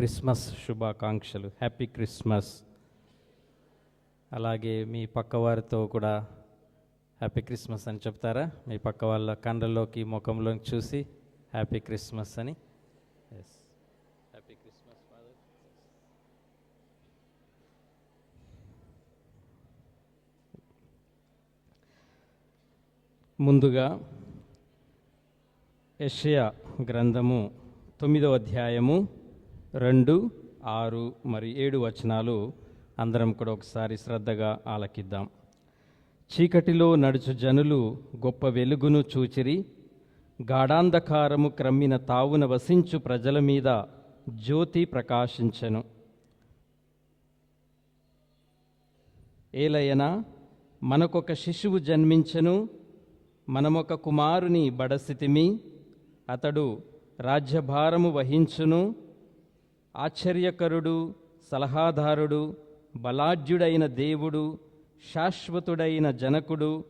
Christmas శుభాకాంక్షలు. Happy Christmas. అలాగే మీ పక్కవారితో కూడా హ్యాపీ క్రిస్మస్ అని చెప్తారా? మీ పక్క వాళ్ళ కండ్రలోకి ముఖంలోకి చూసి హ్యాపీ క్రిస్మస్ అని. ఎస్ హ్యాపీ క్రిస్మస్ ఫాదర్ ముందుగా యషయా గ్రంథము తొమ్మిదవ అధ్యాయము రెండు ఆరు మరి ఏడు వచనాలు అందరం కూడా ఒకసారి శ్రద్ధగా ఆలకిద్దాం. చీకటిలో నడుచు జనులు గొప్ప వెలుగును చూచిరి. గాఢాంధకారము క్రమ్మిన తావున వసించు ప్రజల మీద జ్యోతి ప్రకాశించెను. ఏలయనా మనకొక శిశువు జన్మించెను. మనమొక కుమారుని బడసితిమి. అతడు రాజ్యభారము వహించును. ఆశ్చర్యకరుడు సలహాదారుడు బలాఢ్యుడైన దేవుడు శాశ్వతుడైన జనకుడు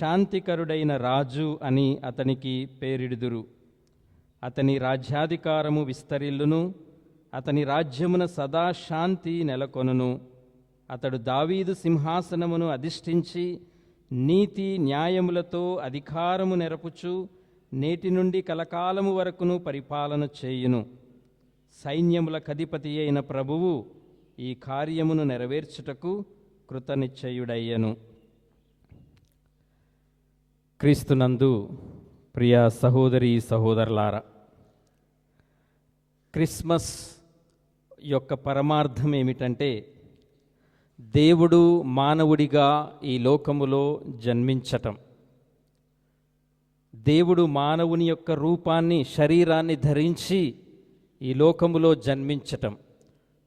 శాంతికరుడైన రాజు అని అతనికి పేరిడుదురు. అతని రాజ్యాధికారము విస్తరిల్లును అతని రాజ్యమున సదా శాంతి నెలకొనును. అతడు దావీదు సింహాసనమును అధిష్ఠించి నీతి న్యాయములతో అధికారము నెరపుచు నేటి నుండి కలకాలము వరకును పరిపాలన చేయును. సైన్యముల కధిపతి అయిన ప్రభువు ఈ కార్యమును నెరవేర్చుటకు కృతనిశ్చయుడయ్యను. క్రీస్తునందు ప్రియ సహోదరి సహోదరులారా క్రిస్మస్ యొక్క పరమార్థం ఏమిటంటే దేవుడు మానవుడిగా ఈ లోకములో జన్మించటం. దేవుడు మానవుని యొక్క రూపాన్ని శరీరాన్ని ధరించి ఈ లోకములో జన్మించటం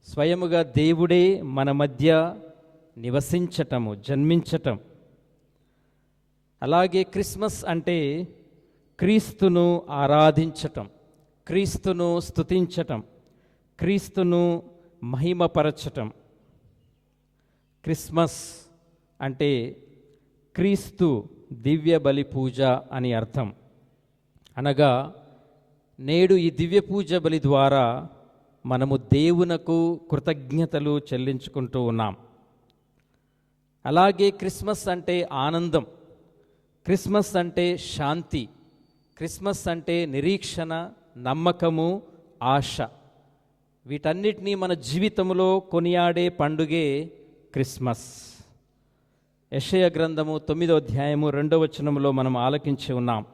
స్వయముగా దేవుడే మన మధ్య నివసించటము జన్మించటం. అలాగే క్రిస్మస్ అంటే క్రీస్తును ఆరాధించటం క్రీస్తును స్తుతించటం క్రీస్తును మహిమపరచటం. క్రిస్మస్ అంటే క్రీస్తు దివ్య బలి పూజ అని అర్థం. అనగా నేడు ఈ దివ్య పూజ బలి ద్వారా మనము దేవునకు కృతజ్ఞతలు చెల్లించుకుంటూ ఉన్నాం. అలాగే క్రిస్మస్ అంటే ఆనందం క్రిస్మస్ అంటే శాంతి క్రిస్మస్ అంటే నిరీక్షణ నమ్మకము ఆశ. వీటన్నిటినీ మన జీవితంలో కొనియాడే పండుగే క్రిస్మస్. యషయ గ్రంథము తొమ్మిదో అధ్యాయము రెండవ వచనంలో మనం ఆలకించి ఉన్నాం.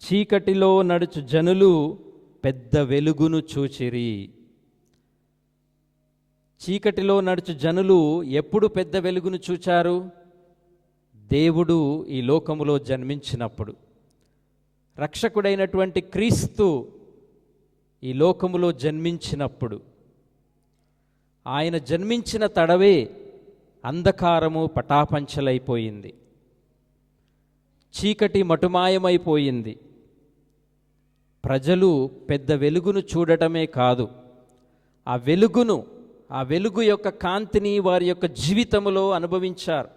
చీకటిలో నడుచు జనులు పెద్ద వెలుగును చూచిరి. చీకటిలో నడుచు జనులు ఎప్పుడు పెద్ద వెలుగును చూచారు? దేవుడు ఈ లోకములో జన్మించినప్పుడు. రక్షకుడైనటువంటి క్రీస్తు ఈ లోకములో జన్మించినప్పుడు. ఆయన జన్మించిన తడవే అంధకారము పటాపంచలైపోయింది. చీకటి మటుమాయమైపోయింది. ప్రజలు పెద్ద వెలుగును చూడటమే కాదు ఆ వెలుగును ఆ వెలుగు యొక్క కాంతిని వారి యొక్క జీవితములో అనుభవించారు.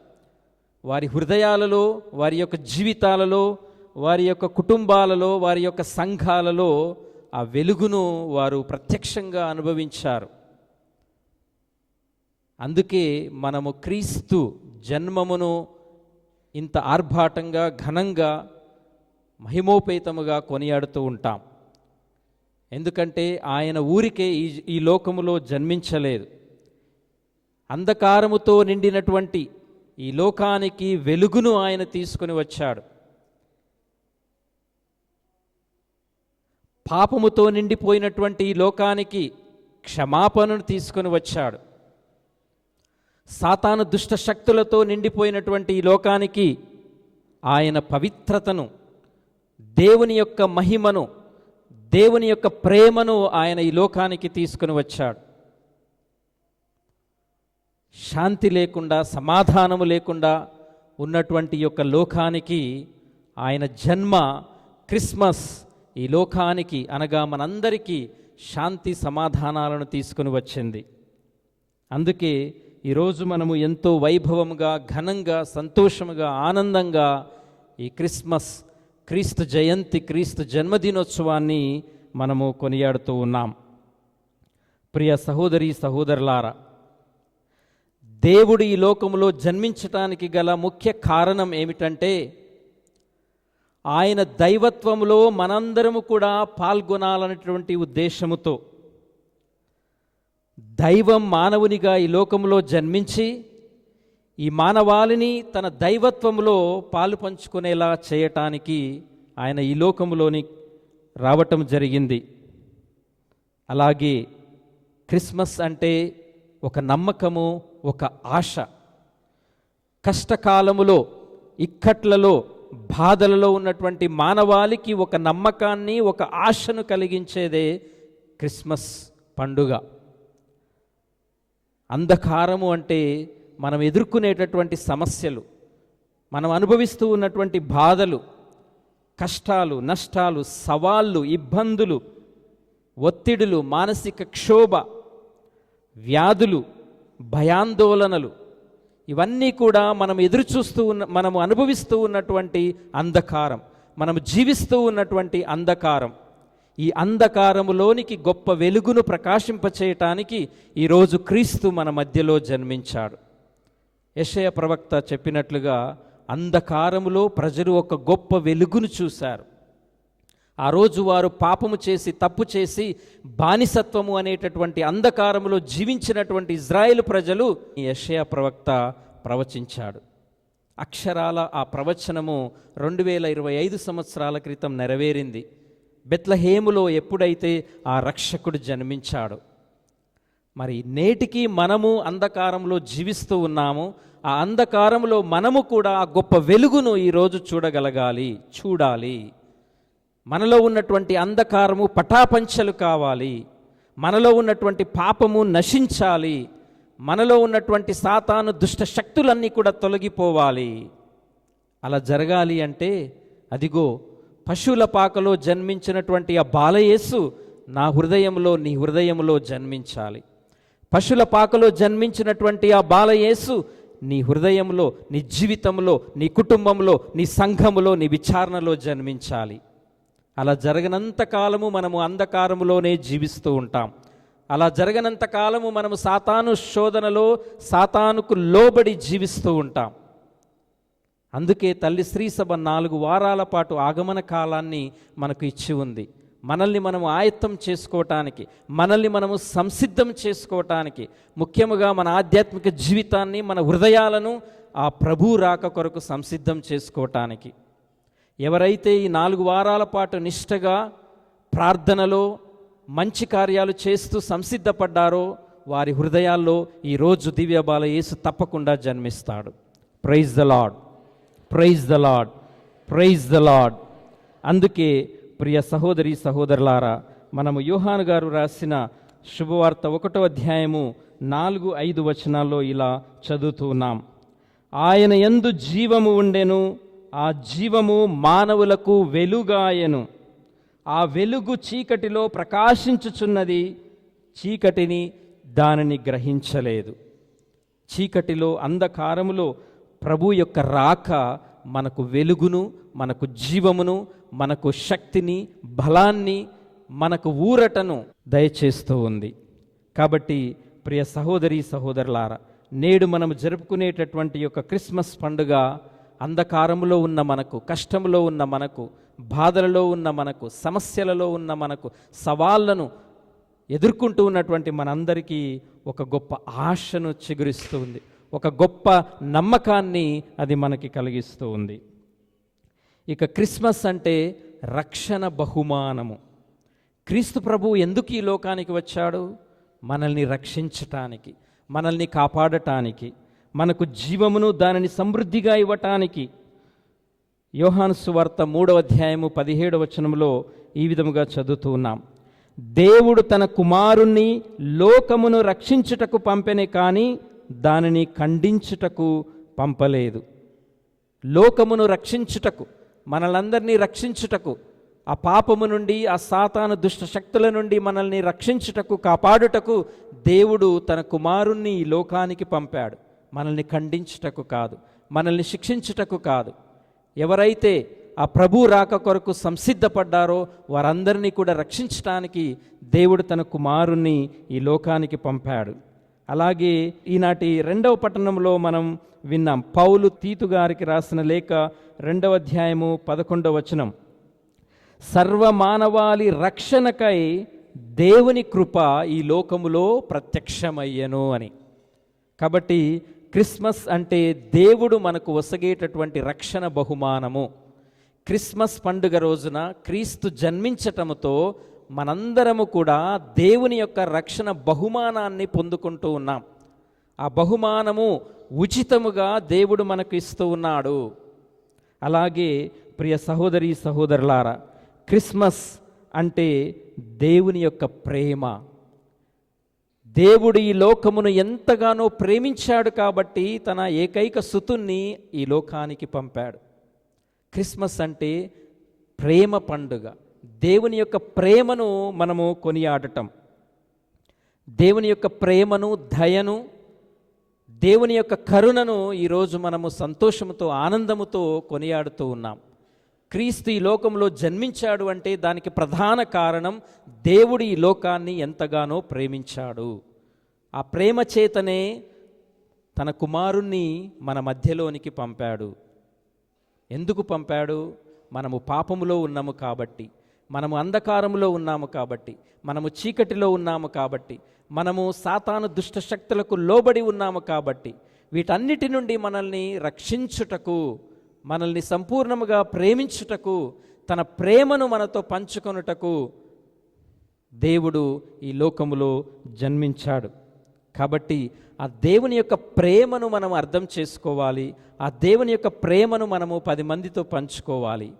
వారి హృదయాలలో వారి యొక్క జీవితాలలో వారి యొక్క కుటుంబాలలో వారి యొక్క సంఘాలలో ఆ వెలుగును వారు ప్రత్యక్షంగా అనుభవించారు. అందుకే మనము క్రీస్తు జన్మమును ఇంత ఆర్భాటంగా ఘనంగా మహిమోపేతముగా కొనియాడుతూ ఉంటాం. ఎందుకంటే ఆయన ఊరికే ఈ ఈ లోకములో జన్మించలేదు. అంధకారముతో నిండినటువంటి ఈ లోకానికి వెలుగును ఆయన తీసుకుని వచ్చాడు. పాపముతో నిండిపోయినటువంటి ఈ లోకానికి క్షమాపణను తీసుకొని వచ్చాడు. సాతాను దుష్ట శక్తులతో నిండిపోయినటువంటి ఈ లోకానికి ఆయన పవిత్రతను దేవుని యొక్క మహిమను దేవుని యొక్క ప్రేమను ఆయన ఈ లోకానికి తీసుకుని వచ్చాడు. శాంతి లేకుండా సమాధానము లేకుండా ఉన్నటువంటి యొక్క లోకానికి ఆయన జన్మ క్రిస్మస్ ఈ లోకానికి అనగా మనందరికీ శాంతి సమాధానాలను తీసుకుని వచ్చింది. అందుకే ఈరోజు మనము ఎంతో వైభవముగా ఘనంగా సంతోషముగా ఆనందంగా ఈ క్రిస్మస్ క్రీస్తు జయంతి క్రీస్తు జన్మదినోత్సవాన్ని మనము కొనియాడుతూ ఉన్నాం. ప్రియ సహోదరి సహోదరులారా దేవుడు ఈ లోకంలో జన్మించటానికి గల ముఖ్య కారణం ఏమిటంటే ఆయన దైవత్వంలో మనందరము కూడా పాల్గొనాలనేటువంటి ఉద్దేశముతో దైవం మానవునిగా ఈ లోకంలో జన్మించి ఈ మానవాళిని తన దైవత్వంలో పాలు పంచుకునేలా చేయటానికి ఆయన ఈ లోకంలోని రావటం జరిగింది. అలాగే క్రిస్మస్ అంటే ఒక నమ్మకము ఒక ఆశ. కష్టకాలములో ఇక్కట్లలో బాధలలో ఉన్నటువంటి మానవాళికి ఒక నమ్మకాన్ని ఒక ఆశను కలిగించేదే క్రిస్మస్ పండుగ. అంధకారము అంటే మనం ఎదుర్కొనేటటువంటి సమస్యలు మనం అనుభవిస్తూ ఉన్నటువంటి బాధలు కష్టాలు నష్టాలు సవాళ్ళు ఇబ్బందులు ఒత్తిడులు మానసిక క్షోభ వ్యాధులు భయాందోళనలు ఇవన్నీ కూడా మనం ఎదురు చూస్తూ ఉన్న మనము అనుభవిస్తూ ఉన్నటువంటి అంధకారం మనము జీవిస్తూ ఉన్నటువంటి అంధకారం. ఈ అంధకారములోనికి గొప్ప వెలుగును ప్రకాశింపచేయటానికి ఈరోజు క్రీస్తు మన మధ్యలో జన్మించాడు. యశయ ప్రవక్త చెప్పినట్లుగా అంధకారములో ప్రజలు ఒక గొప్ప వెలుగును చూశారు. ఆ రోజు వారు పాపము చేసి తప్పు చేసి బానిసత్వము అనేటటువంటి అంధకారములో జీవించినటువంటి ఇజ్రాయేల్ ప్రజలు ఈ ప్రవక్త ప్రవచించాడు. అక్షరాల ఆ ప్రవచనము రెండు వేల ఇరవై ఐదు సంవత్సరాల క్రితం నెరవేరింది. బెత్లహేములో ఎప్పుడైతే ఆ రక్షకుడు జన్మించాడు మరి నేటికి మనము అంధకారంలో జీవిస్తూ ఉన్నాము. ఆ అంధకారంలో మనము కూడా ఆ గొప్ప వెలుగును ఈరోజు చూడగలగాలి చూడాలి. మనలో ఉన్నటువంటి అంధకారము పటాపంచలు కావాలి. మనలో ఉన్నటువంటి పాపము నశించాలి. మనలో ఉన్నటువంటి సాతాను దుష్ట శక్తులన్నీ కూడా తొలగిపోవాలి. అలా జరగాలి అంటే అదిగో పశువుల పాకలో జన్మించినటువంటి ఆ బాలయేసు నా హృదయంలో నీ హృదయంలో జన్మించాలి. పశుల పాకలో జన్మించినటువంటి ఆ బాలయేసు నీ హృదయంలో నీ జీవితంలో నీ కుటుంబంలో నీ సంఘములో నీ విచారణలో జన్మించాలి. అలా జరగనంత కాలము మనము అంధకారములోనే జీవిస్తూ ఉంటాం. అలా జరగనంత కాలము మనము సాతాను శోధనలో సాతానుకు లోబడి జీవిస్తూ ఉంటాం. అందుకే తల్లి శ్రీసభ నాలుగు వారాల పాటు ఆగమన కాలాన్ని మనకు ఇచ్చి ఉంది. మనల్ని మనము ఆయత్తం చేసుకోవటానికి మనల్ని మనము సంసిద్ధం చేసుకోవటానికి ముఖ్యముగా మన ఆధ్యాత్మిక జీవితాన్ని మన హృదయాలను ఆ ప్రభు రాక కొరకు సంసిద్ధం చేసుకోవటానికి. ఎవరైతే ఈ నాలుగు వారాల పాటు నిష్టగా ప్రార్థనలో మంచి కార్యాలు చేస్తూ సంసిద్ధపడ్డారో వారి హృదయాల్లో ఈరోజు దివ్యబాల యేసు తప్పకుండా జన్మిస్తాడు. Praise the Lord praise the Lord praise the Lord అందుకే ప్రియ సహోదరి సహోదరులారా మనము యోహాను గారు రాసిన శుభవార్త ఒకటో అధ్యాయము నాలుగు ఐదు వచనాల్లో ఇలా చదువుతున్నాం ఆయన ఎందు జీవము ఉండెను ఆ జీవము మానవులకు వెలుగాయను. ఆ వెలుగు చీకటిలో ప్రకాశించుచున్నది చీకటిని దానిని గ్రహించలేదు. చీకటిలో అంధకారములో ప్రభు యొక్క రాక మనకు వెలుగును మనకు జీవమును మనకు శక్తిని బలాన్ని మనకు ఊరటను దయచేస్తూ ఉంది. కాబట్టి ప్రియ సహోదరి సహోదరులారా నేడు మనం జరుపుకునేటటువంటి యొక్క క్రిస్మస్ పండుగ అంధకారములో ఉన్న మనకు కష్టములో ఉన్న మనకు బాధలలో ఉన్న మనకు సమస్యలలో ఉన్న మనకు సవాళ్ళను ఎదుర్కొంటూ ఉన్నటువంటి మనందరికీ ఒక గొప్ప ఆశను చిగురిస్తూ ఉంది. ఒక గొప్ప నమ్మకాన్ని అది మనకి కలిగిస్తూ ఉంది. ఇక క్రిస్మస్ అంటే రక్షణ బహుమానము. క్రీస్తు ప్రభు ఎందుకు ఈ లోకానికి వచ్చాడు? మనల్ని రక్షించటానికి మనల్ని కాపాడటానికి మనకు జీవమును దానిని సమృద్ధిగా ఇవ్వటానికి. యోహాను సువార్త మూడవ అధ్యాయము పదిహేడవ వచనంలో ఈ విధముగా చదువుతూ ఉన్నాం. దేవుడు తన కుమారుణ్ణి లోకమును రక్షించుటకు పంపెనే కానీ దానిని ఖండించుటకు పంపలేదు. లోకమును రక్షించుటకు మనలందరినీ రక్షించుటకు ఆ పాపము నుండి ఆ సాతాను దుష్ట శక్తుల నుండి మనల్ని రక్షించుటకు కాపాడుటకు దేవుడు తన కుమారుణ్ణి ఈ లోకానికి పంపాడు. మనల్ని ఖండించుటకు కాదు మనల్ని శిక్షించుటకు కాదు. ఎవరైతే ఆ ప్రభు రాక కొరకు సంసిద్ధపడ్డారో వారందరినీ కూడా రక్షించటానికి దేవుడు తన కుమారుణ్ణి ఈ లోకానికి పంపాడు. అలాగే ఈనాటి రెండవ పట్టణంలో మనం విన్నాం పౌలు తీతు గారికి రాసిన లేఖ రెండవ అధ్యాయము పదకొండవ వచనం. సర్వమానవాళి రక్షణకై దేవుని కృప ఈ లోకములో ప్రత్యక్షమయ్యను అని. కాబట్టి క్రిస్మస్ అంటే దేవుడు మనకు ఒసగేటటువంటి రక్షణ బహుమానము. క్రిస్మస్ పండుగ రోజున క్రీస్తు జన్మించటముతో మనందరము కూడా దేవుని యొక్క రక్షణ బహుమానాన్ని పొందుకుంటూ ఉన్నాం. ఆ బహుమానము ఉచితముగా దేవుడు మనకు ఇస్తూ ఉన్నాడు. అలాగే ప్రియ సహోదరి సహోదరులారా క్రిస్మస్ అంటే దేవుని యొక్క ప్రేమ. దేవుడు ఈ లోకమును ఎంతగానో ప్రేమించాడు కాబట్టి తన ఏకైక సుతుణ్ణి ఈ లోకానికి పంపాడు. క్రిస్మస్ అంటే ప్రేమ పండుగ. దేవుని యొక్క ప్రేమను మనము కొనియాడటం. దేవుని యొక్క ప్రేమను దయను దేవుని యొక్క కరుణను ఈరోజు మనము సంతోషముతో ఆనందముతో కొనియాడుతూ ఉన్నాం. క్రీస్తు ఈ లోకంలో జన్మించాడు అంటే దానికి ప్రధాన కారణం దేవుడు ఈ లోకాన్ని ఎంతగానో ప్రేమించాడు. ఆ ప్రేమ చేతనే తన కుమారుణ్ణి మన మధ్యలోనికి పంపాడు. ఎందుకు పంపాడు? మనము పాపములో ఉన్నాము కాబట్టి. మనము అంధకారములో ఉన్నాము కాబట్టి మనము చీకటిలో ఉన్నాము కాబట్టి మనము సాతాను దుష్ట శక్తులకు లోబడి ఉన్నాము కాబట్టి వీటన్నిటి నుండి మనల్ని రక్షించుటకు మనల్ని సంపూర్ణముగా ప్రేమించుటకు తన ప్రేమను మనతో పంచుకొనుటకు దేవుడు ఈ లోకములో జన్మించాడు. కాబట్టి ఆ దేవుని యొక్క ప్రేమను మనం అర్థం చేసుకోవాలి ఆ దేవుని యొక్క ప్రేమను మనము పది మందితో పంచుకోవాలి.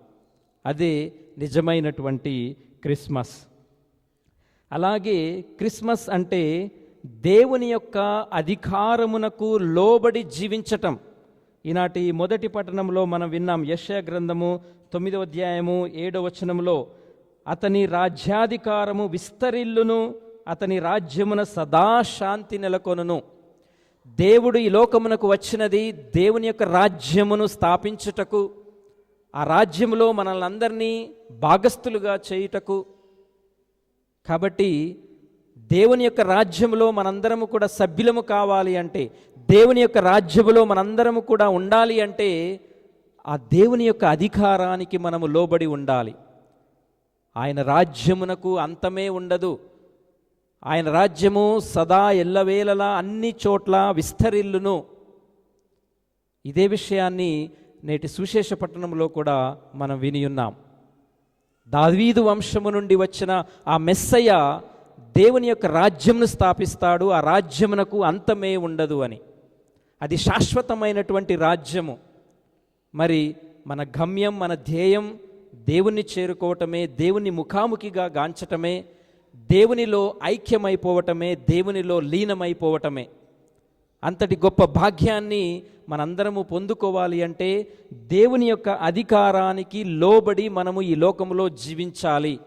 అదే నిజమైనటువంటి క్రిస్మస్. అలాగే క్రిస్మస్ అంటే దేవుని యొక్క అధికారమునకు లోబడి జీవించటం. ఈనాటి మొదటి పట్టణంలో మనం విన్నాం యశ్య గ్రంథము తొమ్మిదవ అధ్యాయము ఏడవ వచనంలో అతని రాజ్యాధికారము విస్తరిల్లును అతని రాజ్యమున సదా శాంతి నెలకొనును. దేవుడు ఈ లోకమునకు వచ్చినది దేవుని యొక్క రాజ్యమును స్థాపించుటకు. ఆ రాజ్యములో మనల్ని అందరినీ భాగస్థులుగా చేయుటకు. కాబట్టి దేవుని యొక్క రాజ్యములో మనందరము కూడా సభ్యులము కావాలి అంటే దేవుని యొక్క రాజ్యములో మనందరము కూడా ఉండాలి అంటే ఆ దేవుని యొక్క అధికారానికి మనము లోబడి ఉండాలి. ఆయన రాజ్యమునకు అంతమే ఉండదు. ఆయన రాజ్యము సదా ఎల్లవేళలా అన్ని చోట్ల విస్తరిల్లును. ఇదే విషయాన్ని నేటి సుశేష పట్టణంలో కూడా మనం విని ఉన్నాం. దావీదు వంశము నుండి వచ్చిన ఆ మెస్సయ్య దేవుని యొక్క రాజ్యంను స్థాపిస్తాడు ఆ రాజ్యమునకు అంతమే ఉండదు అని. అది శాశ్వతమైనటువంటి రాజ్యము. మరి మన గమ్యం మన ధ్యేయం దేవుణ్ణి చేరుకోవటమే దేవుని ముఖాముఖిగా గాంచటమే దేవునిలో ఐక్యమైపోవటమే దేవునిలో లీనమైపోవటమే. అంతటి గొప్ప భాగ్యాన్ని మనందరము పొందుకోవాలి అంటే దేవుని యొక్క అధికారానికి లోబడి మనము ఈ లోకంలో జీవించాలి.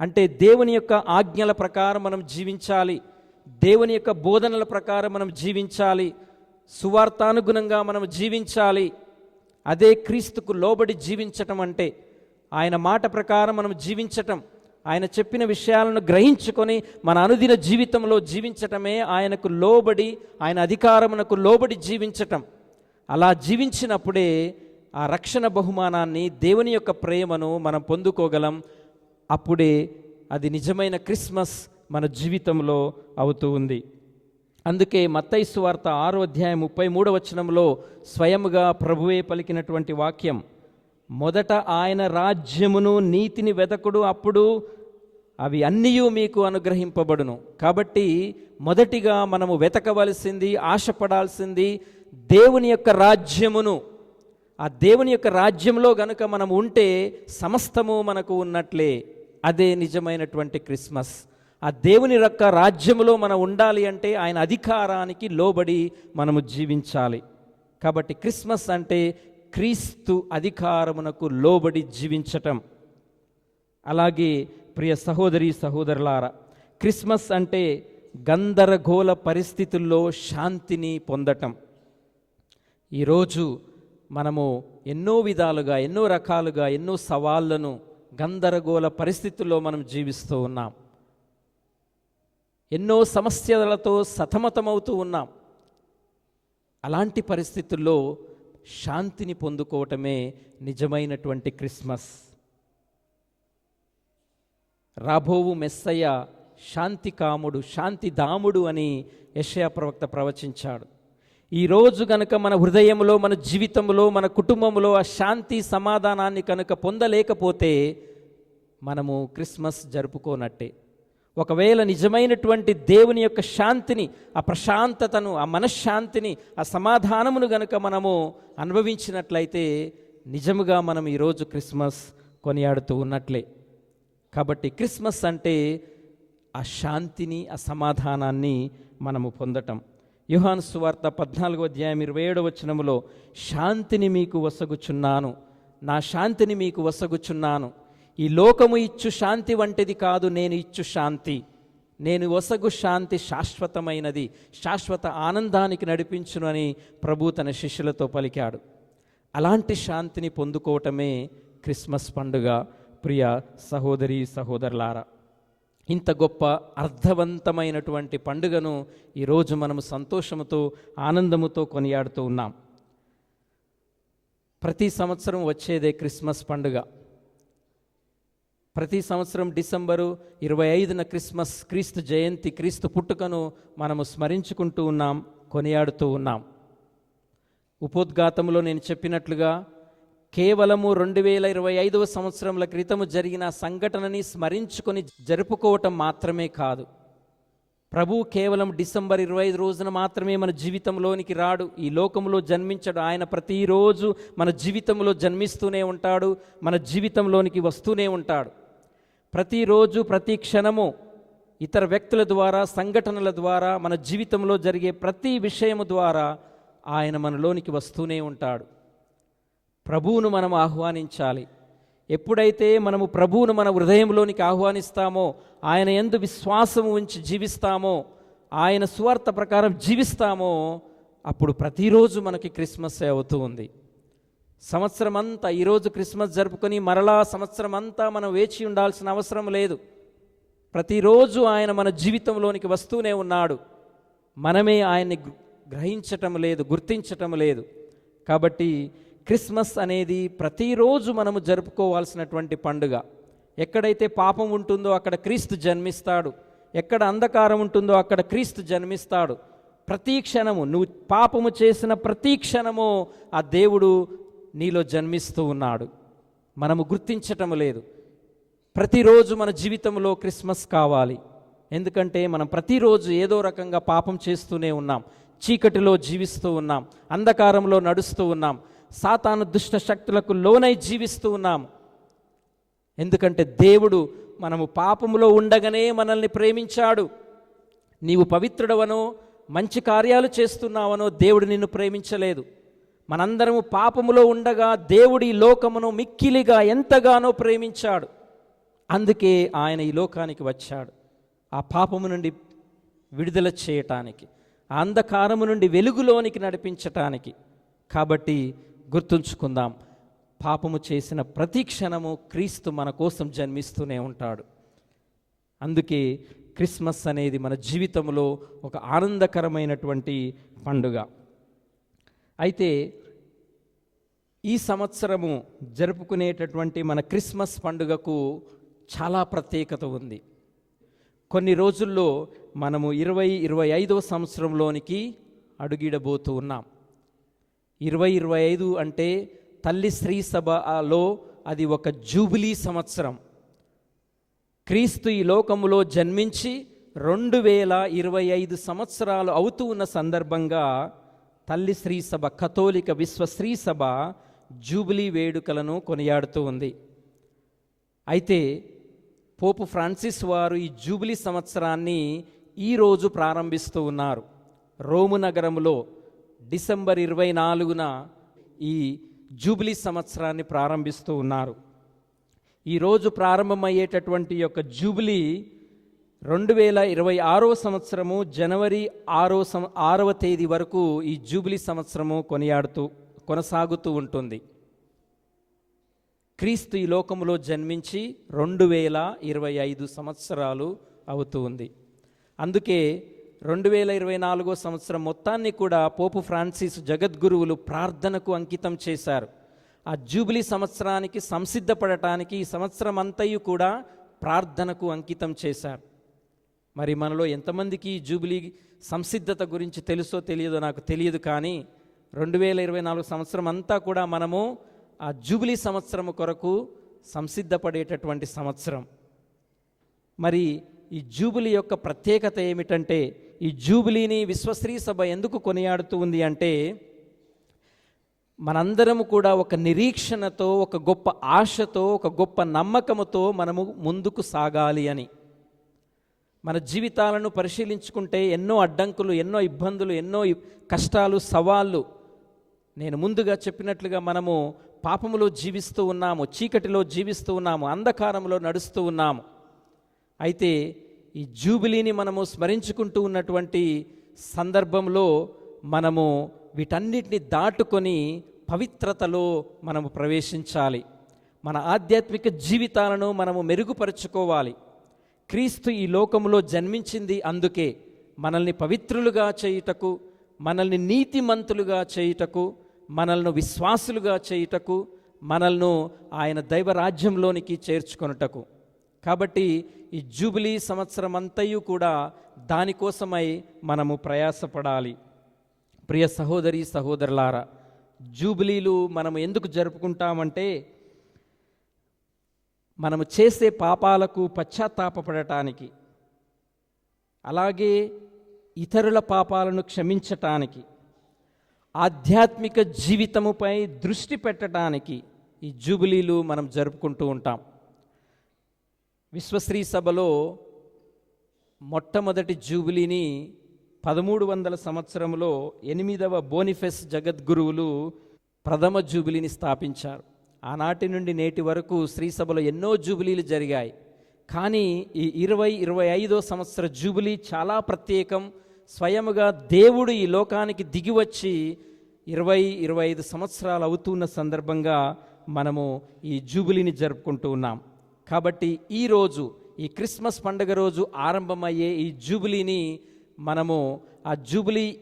అంటే దేవుని యొక్క ఆజ్ఞల ప్రకారం మనం జీవించాలి. దేవుని యొక్క బోధనల ప్రకారం మనం జీవించాలి. సువార్తానుగుణంగా మనం జీవించాలి. అదే క్రీస్తుకు లోబడి జీవించటం అంటే ఆయన మాట ప్రకారం మనం జీవించటం. ఆయన చెప్పిన విషయాలను గ్రహించుకొని మన అనుదిన జీవితంలో జీవించటమే ఆయనకు లోబడి ఆయన అధికారమునకు లోబడి జీవించటం. అలా జీవించినప్పుడే ఆ రక్షణ బహుమానాన్ని దేవుని యొక్క ప్రేమను మనం పొందుకోగలం. అప్పుడే అది నిజమైన క్రిస్మస్ మన జీవితంలో అవుతూ ఉంది. అందుకే మత్తైసు వార్త ఆరో అధ్యాయం ముప్పై మూడవచనంలో స్వయముగా ప్రభువే పలికినటువంటి వాక్యం. మొదట ఆయన రాజ్యమును నీతిని వెతకుడు అప్పుడు అవి అన్నీ మీకు అనుగ్రహింపబడును. కాబట్టి మొదటిగా మనము వెతకవలసింది ఆశపడాల్సింది దేవుని యొక్క రాజ్యమును. ఆ దేవుని యొక్క రాజ్యంలో గనుక మనం ఉంటే సమస్తము మనకు ఉన్నట్లే. అదే నిజమైనటువంటి క్రిస్మస్. ఆ దేవుని యొక్క రాజ్యములో మనం ఉండాలి అంటే ఆయన అధికారానికి లోబడి మనము జీవించాలి. కాబట్టి క్రిస్మస్ అంటే క్రీస్తు అధికారమునకు లోబడి జీవించటం. అలాగే ప్రియ సహోదరి సహోదరులారా క్రిస్మస్ అంటే గందరగోళ పరిస్థితుల్లో శాంతిని పొందటం. ఈరోజు మనము ఎన్నో విధాలుగా ఎన్నో రకాలుగా ఎన్నో సవాళ్ళను గందరగోళ పరిస్థితుల్లో మనం జీవిస్తూ ఉన్నాం. ఎన్నో సమస్యలతో సతమతమవుతూ ఉన్నాం. అలాంటి పరిస్థితుల్లో శాంతిని పొందుకోవటమే నిజమైనటువంటి క్రిస్మస్. రాబోవు మెస్సయ్య శాంతి కాముడు శాంతి దాముడు అని యెషయా ప్రవక్త ప్రవచించాడు. ఈరోజు గనక మన హృదయంలో మన జీవితంలో మన కుటుంబంలో ఆ శాంతి సమాధానాన్ని కనుక పొందలేకపోతే మనము క్రిస్మస్ జరుపుకోనట్టే. ఒకవేళ నిజమైనటువంటి దేవుని యొక్క శాంతిని ఆ ప్రశాంతతను ఆ మనశ్శాంతిని ఆ సమాధానమును గనుక మనము అనుభవించినట్లయితే నిజముగా మనం ఈరోజు క్రిస్మస్ కొనియాడుతూ ఉన్నట్లే. కాబట్టి క్రిస్మస్ అంటే ఆ శాంతిని ఆ సమాధానాన్ని మనము పొందటం. యుహాన్ సువార్త పద్నాలుగో అధ్యాయం ఇరవై ఏడవ వచనములో శాంతిని మీకు వసగుచున్నాను. నా శాంతిని మీకు వసగుచున్నాను. ఈ లోకము ఇచ్చు శాంతి వంటిది కాదు నేను ఇచ్చు శాంతి. నేను వసగు శాంతి శాశ్వతమైనది శాశ్వత ఆనందానికి నడిపించును అని ప్రభు తన శిష్యులతో పలికాడు. అలాంటి శాంతిని పొందుకోవటమే క్రిస్మస్ పండుగ ప్రియ సహోదరి సహోదరులారా. ఇంత గొప్ప అర్థవంతమైనటువంటి పండుగను ఈరోజు మనము సంతోషముతో ఆనందముతో కొనియాడుతూ ఉన్నాం. ప్రతి సంవత్సరం వచ్చేదే క్రిస్మస్ పండుగ. ప్రతి సంవత్సరం డిసెంబరు ఇరవై ఐదున క్రిస్మస్ క్రీస్తు జయంతి క్రీస్తు పుట్టుకను మనము స్మరించుకుంటూ ఉన్నాం కొనియాడుతూ ఉన్నాం. ఉపోద్ఘాతంలో నేను చెప్పినట్లుగా కేవలము రెండు వేల ఇరవై ఐదవ సంవత్సరంల క్రితము జరిగిన సంఘటనని స్మరించుకొని జరుపుకోవటం మాత్రమే కాదు. ప్రభు కేవలం డిసెంబర్ ఇరవై ఐదు రోజున మాత్రమే మన జీవితంలోనికి రాడు ఈ లోకంలో జన్మించడు. ఆయన ప్రతిరోజు మన జీవితంలో జన్మిస్తూనే ఉంటాడు మన జీవితంలోనికి వస్తూనే ఉంటాడు. ప్రతిరోజు ప్రతి క్షణము ఇతర వ్యక్తుల ద్వారా సంఘటనల ద్వారా మన జీవితంలో జరిగే ప్రతి విషయము ద్వారా ఆయన మనలోనికి వస్తూనే ఉంటాడు. ప్రభువును మనం ఆహ్వానించాలి. ఎప్పుడైతే మనము ప్రభువును మన హృదయంలోనికి ఆహ్వానిస్తామో ఆయన ఎందు విశ్వాసము ఉంచి జీవిస్తామో ఆయన సువార్త ప్రకారం జీవిస్తామో అప్పుడు ప్రతిరోజు మనకి క్రిస్మస్ అవుతూ ఉంది. సంవత్సరం అంతా ఈరోజు క్రిస్మస్ జరుపుకొని మరలా సంవత్సరం అంతా మనం వేచి ఉండాల్సిన అవసరం లేదు. ప్రతిరోజు ఆయన మన జీవితంలోనికి వస్తూనే ఉన్నాడు. మనమే ఆయన్ని గ్రహించటం లేదు గుర్తించటం లేదు. కాబట్టి క్రిస్మస్ అనేది ప్రతిరోజు మనము జరుపుకోవాల్సినటువంటి పండుగ. ఎక్కడైతే పాపం ఉంటుందో అక్కడ క్రీస్తు జన్మిస్తాడు. ఎక్కడ అంధకారం ఉంటుందో అక్కడ క్రీస్తు జన్మిస్తాడు. ప్రతి క్షణము నువ్వు పాపము చేసిన ప్రతి క్షణము ఆ దేవుడు నీలో జన్మిస్తూ ఉన్నాడు. మనము గుర్తించటం లేదు. ప్రతిరోజు మన జీవితంలో క్రిస్మస్ కావాలి. ఎందుకంటే మనం ప్రతిరోజు ఏదో రకంగా పాపం చేస్తూనే ఉన్నాం. చీకటిలో జీవిస్తూ ఉన్నాం. అంధకారంలో నడుస్తూ ఉన్నాం. సాతాను దుష్ట శక్తులకు లోనై జీవిస్తూ ఉన్నాం. ఎందుకంటే దేవుడు మనము పాపములో ఉండగానే మనల్ని ప్రేమించాడు. నీవు పవిత్రుడవనో మంచి కార్యాలు చేస్తున్నావనో దేవుడు నిన్ను ప్రేమించలేదు. మనందరము పాపములో ఉండగా దేవుడి లోకమును మిక్కిలిగా ఎంతగానో ప్రేమించాడు. అందుకే ఆయన ఈ లోకానికి వచ్చాడు. ఆ పాపము నుండి విడుదల చేయటానికి ఆ అంధకారము నుండి వెలుగులోనికి నడిపించటానికి. కాబట్టి గుర్తుంచుకుందాం పాపము చేసిన ప్రతి క్షణము క్రీస్తు మన కోసం జన్మిస్తూనే ఉంటాడు. అందుకే క్రిస్మస్ అనేది మన జీవితంలో ఒక ఆనందకరమైనటువంటి పండుగ. అయితే ఈ సంవత్సరము జరుపుకునేటటువంటి మన క్రిస్మస్ పండుగకు చాలా ప్రత్యేకత ఉంది. కొన్ని రోజుల్లో మనము ఇరవై ఇరవై ఐదవ సంవత్సరంలోనికి అడుగిడబోతూ ఉన్నాం. ఇరవై ఇరవై ఐదు అంటే తల్లి స్త్రీ సభలో అది ఒక జూబిలీ సంవత్సరం. క్రీస్తు ఈ లోకములో జన్మించి రెండు వేల ఇరవై ఐదు సంవత్సరాలు అవుతూ ఉన్న సందర్భంగా తల్లి స్త్రీ సభ కథోలిక విశ్వ స్త్రీ సభ జూబిలీ వేడుకలను కొనియాడుతూ ఉంది. అయితే పోపు ఫ్రాన్సిస్ వారు ఈ జూబిలీ సంవత్సరాన్ని ఈరోజు ప్రారంభిస్తూ ఉన్నారు. రోము నగరంలో డిసెంబర్ ఇరవై నాలుగున ఈ జూబిలీ సంవత్సరాన్ని ప్రారంభిస్తూ ఉన్నారు. ఈరోజు ప్రారంభమయ్యేటటువంటి యొక్క జూబిలీ రెండు వేల ఇరవై ఆరో సంవత్సరము జనవరి ఆరో సం ఆరవ తేదీ వరకు ఈ జూబిలీ సంవత్సరము కొనియాడుతూ కొనసాగుతూ ఉంటుంది. క్రీస్తు ఈ లోకములో జన్మించి రెండు వేల ఇరవై ఐదు సంవత్సరాలు అవుతూ ఉంది. అందుకే రెండు వేల ఇరవై నాలుగో సంవత్సరం మొత్తాన్ని కూడా పోపు ఫ్రాన్సిస్ జగద్గురువులు ప్రార్థనకు అంకితం చేశారు. ఆ జూబిలీ సంవత్సరానికి సంసిద్ధపడటానికి ఈ సంవత్సరం అంతయు కూడా ప్రార్థనకు అంకితం చేశారు. మరి మనలో ఎంతమందికి జూబిలీ సంసిద్ధత గురించి తెలుసో తెలియదో నాకు తెలియదు కానీ రెండు వేల ఇరవై నాలుగు సంవత్సరం అంతా కూడా మనము ఆ జూబిలీ సంవత్సరం కొరకు సంసిద్ధపడేటటువంటి సంవత్సరం. మరి ఈ జూబిలీ యొక్క ప్రత్యేకత ఏమిటంటే ఈ జూబిలీని విశ్వశ్రీ సభ ఎందుకు కొనియాడుతూ ఉంది అంటే మనందరము కూడా ఒక నిరీక్షణతో ఒక గొప్ప ఆశతో ఒక గొప్ప నమ్మకముతో మనము ముందుకు సాగాలి అని. మన జీవితాలను పరిశీలించుకుంటే ఎన్నో అడ్డంకులు ఎన్నో ఇబ్బందులు ఎన్నో కష్టాలు సవాళ్ళు. నేను ముందుగా చెప్పినట్లుగా మనము పాపములో జీవిస్తూ ఉన్నాము చీకటిలో జీవిస్తూ ఉన్నాము అంధకారంలో నడుస్తూ ఉన్నాము. అయితే ఈ జూబిలీని మనము స్మరించుకుంటూ ఉన్నటువంటి సందర్భంలో మనము వీటన్నిటిని దాటుకొని పవిత్రతలో మనము ప్రవేశించాలి. మన ఆధ్యాత్మిక జీవితాలను మనము మెరుగుపరుచుకోవాలి. క్రీస్తు ఈ లోకములో జన్మించింది అందుకే మనల్ని పవిత్రులుగా చేయుటకు మనల్ని నీతిమంతులుగా చేయుటకు మనల్ని విశ్వాసులుగా చేయుటకు మనల్ను ఆయన దైవ రాజ్యంలోనికి చేర్చుకొనుటకు. కాబట్టి ఈ జూబిలీ సంవత్సరం అంతయు కూడా దానికోసమై మనము ప్రయాసపడాలి. ప్రియ సహోదరి సహోదరులారా జూబిలీలు మనం ఎందుకు జరుపుకుంటామంటే మనము చేసే పాపాలకు పశ్చాత్తాపపడటానికి అలాగే ఇతరుల పాపాలను క్షమించటానికి ఆధ్యాత్మిక జీవితముపై దృష్టి పెట్టడానికి ఈ జూబిలీలు మనం జరుపుకుంటూ ఉంటాం. విశ్వశ్రీ సభలో మొట్టమొదటి జూబిలీని పదమూడు వందల సంవత్సరంలో ఎనిమిదవ బోనిఫెస్ జగద్గురువులు ప్రథమ జూబిలీని స్థాపించారు. ఆనాటి నుండి నేటి వరకు శ్రీసభలో ఎన్నో జూబిలీలు జరిగాయి. కానీ ఈ ఇరవై ఇరవై ఐదో సంవత్సర జూబిలీ చాలా ప్రత్యేకం. స్వయముగా దేవుడు ఈ లోకానికి దిగివచ్చి ఇరవై ఇరవై ఐదు సంవత్సరాలు అవుతున్న సందర్భంగా మనము ఈ జూబిలీని జరుపుకుంటూ ఉన్నాం. కాబట్టి ఈరోజు ఈ క్రిస్మస్ పండుగ రోజు ఆరంభమయ్యే ఈ జూబిలీని మనము ఆ జూబిలీ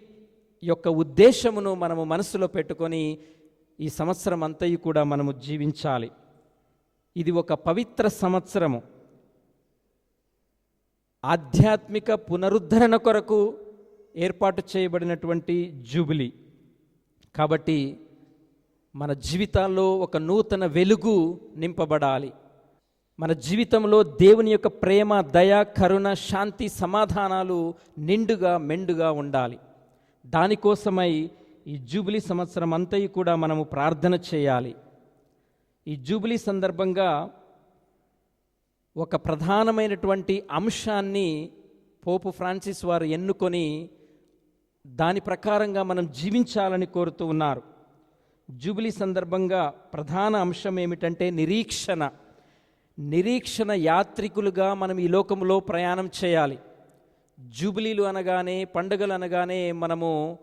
యొక్క ఉద్దేశమును మనము మనసులో పెట్టుకొని ఈ సంవత్సరం అంతయు కూడా మనము జీవించాలి. ఇది ఒక పవిత్ర సంవత్సరము. ఆధ్యాత్మిక పునరుద్ధరణ కొరకు ఏర్పాటు చేయబడినటువంటి జూబిలీ. కాబట్టి మన జీవితాల్లో ఒక నూతన వెలుగు నింపబడాలి. మన జీవితంలో దేవుని యొక్క ప్రేమ దయ కరుణ శాంతి సమాధానాలు నిండుగా మెండుగా ఉండాలి. దానికోసమై ఈ జూబిలీ సంవత్సరం అంతయు కూడా మనము ప్రార్థన చేయాలి. ఈ జూబిలీ సందర్భంగా ఒక ప్రధానమైనటువంటి అంశాన్ని పోపు ఫ్రాన్సిస్ వారు ఎన్నుకొని దాని ప్రకారంగా మనం జీవించాలని కోరుతూ ఉన్నారు. జూబిలీ సందర్భంగా ప్రధాన అంశం ఏమిటంటే నిరీక్షణ. నిరీక్షణ యాత్రికులుగా మనం ఈ లోకంలో ప్రయాణం చేయాలి. జూబిలీలు అనగానే పండుగలు అనగానే మనము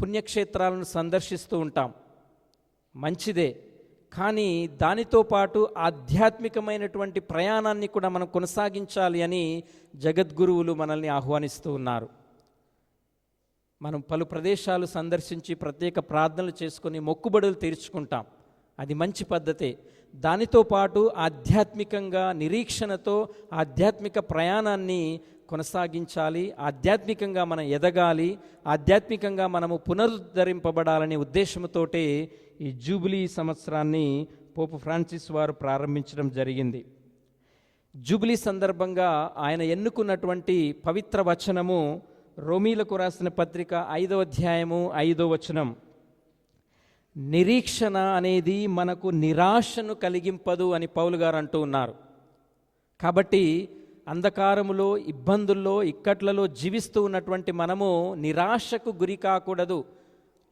పుణ్యక్షేత్రాలను సందర్శిస్తూ ఉంటాం. మంచిదే. కానీ దానితో పాటు ఆధ్యాత్మికమైనటువంటి ప్రయాణాన్ని కూడా మనం కొనసాగించాలి అని జగద్గురువులు మనల్ని ఆహ్వానిస్తూ ఉన్నారు. మనం పలు ప్రదేశాలు సందర్శించి ప్రత్యేక ప్రార్థనలు చేసుకొని మొక్కుబడులు తీర్చుకుంటాం. అది మంచి పద్ధతే. దానితో పాటు ఆధ్యాత్మికంగా నిరీక్షణతో ఆధ్యాత్మిక ప్రయాణాన్ని కొనసాగించాలి ఆధ్యాత్మికంగా మనం ఎదగాలి ఆధ్యాత్మికంగా మనము పునరుద్ధరింపబడాలనే ఉద్దేశంతోటే ఈ జూబిలీ సంవత్సరాన్ని పోపు ఫ్రాన్సిస్ వారు ప్రారంభించడం జరిగింది. జూబిలీ సందర్భంగా ఆయన ఎన్నుకున్నటువంటి పవిత్ర వచనము రోమీలకు రాసిన పత్రిక ఐదో అధ్యాయము ఐదో వచనం. నిరీక్షణ అనేది మనకు నిరాశను కలిగింపదు అని పౌలు గారు అంటూ ఉన్నారు. కాబట్టి అంధకారములో ఇబ్బందుల్లో ఇక్కట్లలో జీవిస్తూ ఉన్నటువంటి మనము నిరాశకు గురి కాకూడదు.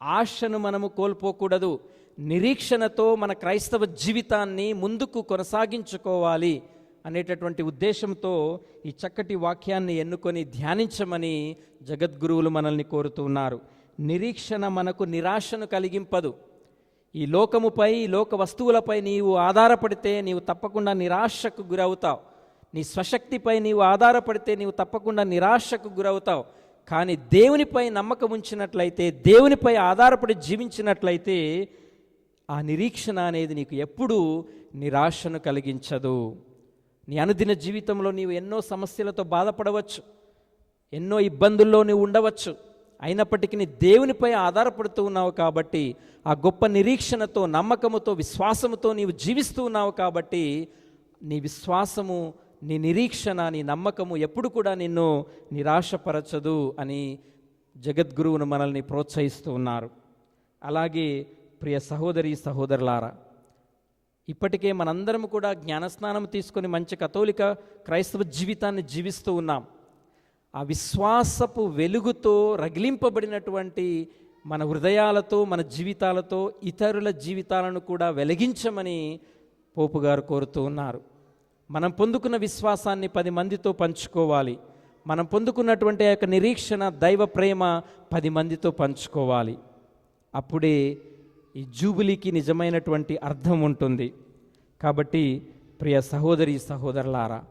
ఆశను మనము కోల్పోకూడదు. నిరీక్షణతో మన క్రైస్తవ జీవితాన్ని ముందుకు కొనసాగించుకోవాలి అనేటటువంటి ఉద్దేశంతో ఈ చక్కటి వాక్యాన్ని ఎన్నుకొని ధ్యానించమని జగద్గురువులు మనల్ని కోరుతున్నారు నిరీక్షణ మనకు నిరాశను కలిగింపదు. ఈ లోకముపై లోక వస్తువులపై నీవు ఆధారపడితే నీవు తప్పకుండా నిరాశకు గురవుతావు. నీ స్వశక్తిపై నీవు ఆధారపడితే నీవు తప్పకుండా నిరాశకు గురవుతావు. కానీ దేవునిపై నమ్మకం ఉంచినట్లయితే దేవునిపై ఆధారపడి జీవించినట్లయితే ఆ నిరీక్షణ అనేది నీకు ఎప్పుడూ నిరాశను కలిగించదు. నీ అనుదిన జీవితంలో నీవు ఎన్నో సమస్యలతో బాధపడవచ్చు. ఎన్నో ఇబ్బందుల్లో నీవు ఉండవచ్చు. అయినప్పటికీ నీ దేవునిపై ఆధారపడుతూ ఉన్నావు కాబట్టి ఆ గొప్ప నిరీక్షణతో నమ్మకముతో విశ్వాసముతో నీవు జీవిస్తూ ఉన్నావు కాబట్టి నీ విశ్వాసము నీ నిరీక్షణ నీ నమ్మకము ఎప్పుడు కూడా నిన్ను నిరాశపరచదు అని జగద్గురువును మనల్ని ప్రోత్సహిస్తూ ఉన్నారు. అలాగే ప్రియ సహోదరి సహోదరులారా ఇప్పటికే మనందరం కూడా జ్ఞానస్నానం తీసుకొని మంచి కథోలిక క్రైస్తవ జీవితాన్ని జీవిస్తూ ఉన్నాం. ఆ విశ్వాసపు వెలుగుతో రగిలింపబడినటువంటి మన హృదయాలతో మన జీవితాలతో ఇతరుల జీవితాలను కూడా వెలిగించమని పోపు గారు కోరుతూ ఉన్నారు. మనం పొందుకున్న విశ్వాసాన్ని పది మందితో పంచుకోవాలి. మనం పొందుకున్నటువంటి యొక్క నిరీక్షణ దైవ ప్రేమ పది మందితో పంచుకోవాలి. అప్పుడే ఈ జూబిలీకి నిజమైనటువంటి అర్థం ఉంటుంది. కాబట్టి ప్రియ సహోదరి సహోదరులారా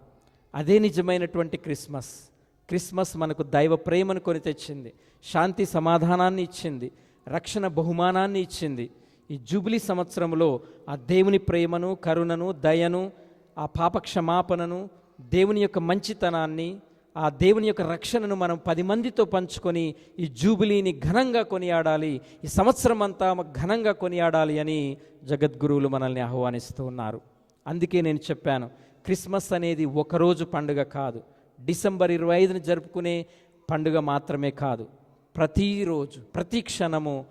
అదే నిజమైనటువంటి క్రిస్మస్. క్రిస్మస్ మనకు దైవ ప్రేమను కొని తెచ్చింది. శాంతి సమాధానాన్ని ఇచ్చింది. రక్షణ బహుమానాన్ని ఇచ్చింది. ఈ జూబిలీ సంవత్సరంలో ఆ దేవుని ప్రేమను కరుణను దయను ఆ పాప క్షమాపణను దేవుని యొక్క మంచితనాన్ని ఆ దేవుని యొక్క రక్షణను మనం పది మందితో పంచుకొని ఈ జూబిలీని ఘనంగా కొనియాడాలి ఈ సంవత్సరం అంతా ఘనంగా కొనియాడాలి అని జగద్గురువులు మనల్ని ఆహ్వానిస్తూ ఉన్నారు. అందుకే నేను చెప్పాను క్రిస్మస్ అనేది ఒకరోజు పండుగ కాదు. డిసెంబర్ ఇరవై ఐదున జరుపుకునే పండుగ మాత్రమే కాదు. ప్రతిరోజు ప్రతి క్షణము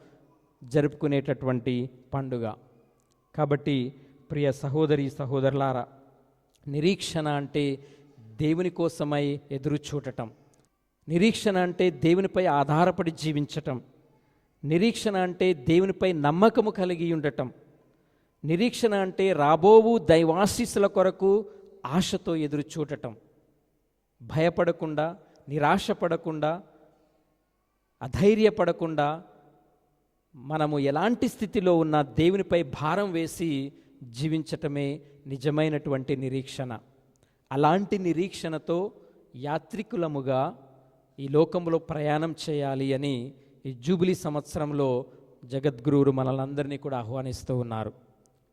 జరుపుకునేటటువంటి పండుగ. కాబట్టి ప్రియ సహోదరి సహోదరులారా నిరీక్షణ అంటే దేవుని కోసమై ఎదురు చూడటం నిరీక్షణ అంటే దేవునిపై ఆధారపడి జీవించటం. నిరీక్షణ అంటే దేవునిపై నమ్మకము కలిగి ఉండటం. నిరీక్షణ అంటే రాబోవు దైవాశీస్సుల కొరకు ఆశతో ఎదురు చూడటం భయపడకుండా నిరాశపడకుండా అధైర్యపడకుండా మనము ఎలాంటి స్థితిలో ఉన్న దేవునిపై భారం వేసి జీవించటమే నిజమైనటువంటి నిరీక్షణ. అలాంటి నిరీక్షణతో యాత్రికులముగా ఈ లోకంలో ప్రయాణం చేయాలి అని ఈ జూబిలీ సంవత్సరంలో జగద్గురువులు మనలందరినీ కూడా ఆహ్వానిస్తూ ఉన్నారు.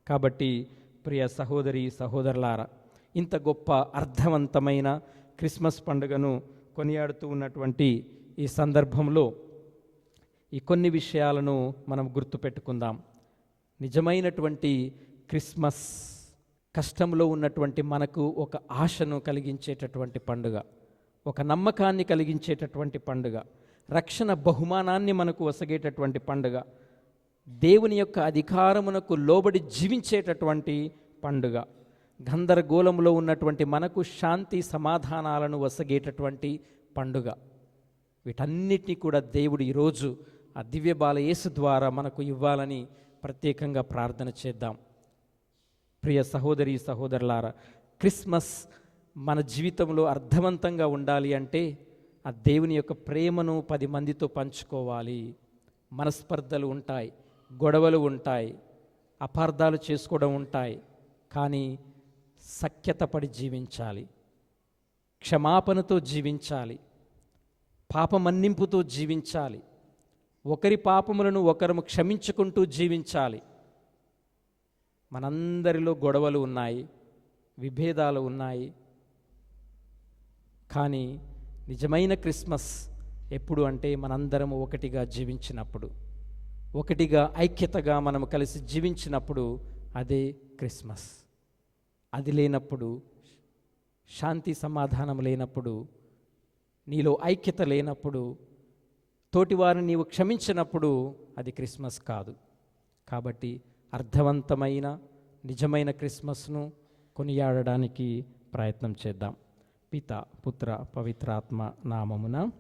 కాబట్టి ప్రియ సహోదరి సహోదరులారా ఇంత గొప్ప అర్థవంతమైన క్రిస్మస్ పండుగను కొనియాడుతూ ఉన్నటువంటి ఈ సందర్భంలో ఈ కొన్ని విషయాలను మనం గుర్తుపెట్టుకుందాం. నిజమైనటువంటి క్రిస్మస్ కష్టంలో ఉన్నటువంటి మనకు ఒక ఆశను కలిగించేటటువంటి పండుగ ఒక నమ్మకాన్ని కలిగించేటటువంటి పండుగ రక్షణ బహుమానాన్ని మనకు వసగేటటువంటి పండుగ దేవుని యొక్క అధికారమునకు లోబడి జీవించేటటువంటి పండుగ గందరగోళంలో ఉన్నటువంటి మనకు శాంతి సమాధానాలను వసగేటటువంటి పండుగ. వీటన్నిటినీ కూడా దేవుడు ఈరోజు ఆ దివ్య బాల యేసు ద్వారా మనకు ఇవ్వాలని ప్రత్యేకంగా ప్రార్థన చేద్దాం. ప్రియ సహోదరి సహోదరులారా క్రిస్మస్ మన జీవితంలో అర్థవంతంగా ఉండాలి అంటే ఆ దేవుని యొక్క ప్రేమను పది మందితో పంచుకోవాలి. మనస్పర్ధలు ఉంటాయి గొడవలు ఉంటాయి అపార్థాలు చేసుకోవడం ఉంటాయి కానీ సఖ్యత పడి జీవించాలి. క్షమాపణతో జీవించాలి. పాపమన్నింపుతో జీవించాలి. ఒకరి పాపములను ఒకరు క్షమించుకుంటూ జీవించాలి. మనందరిలో గొడవలు ఉన్నాయి విభేదాలు ఉన్నాయి. కానీ నిజమైన క్రిస్మస్ ఎప్పుడు అంటే మనందరం ఒకటిగా జీవించినప్పుడు ఒకటిగా ఐక్యతగా మనము కలిసి జీవించినప్పుడు అదే క్రిస్మస్. అది లేనప్పుడు శాంతి సమాధానం లేనప్పుడు నీలో ఐక్యత లేనప్పుడు తోటివారిని నీవు క్షమించినప్పుడు అది క్రిస్మస్ కాదు. కాబట్టి అర్థవంతమైన నిజమైన క్రిస్మస్ను కొనియాడడానికి ప్రయత్నం చేద్దాం. పిత పుత్ర పవిత్రాత్మ నామమున.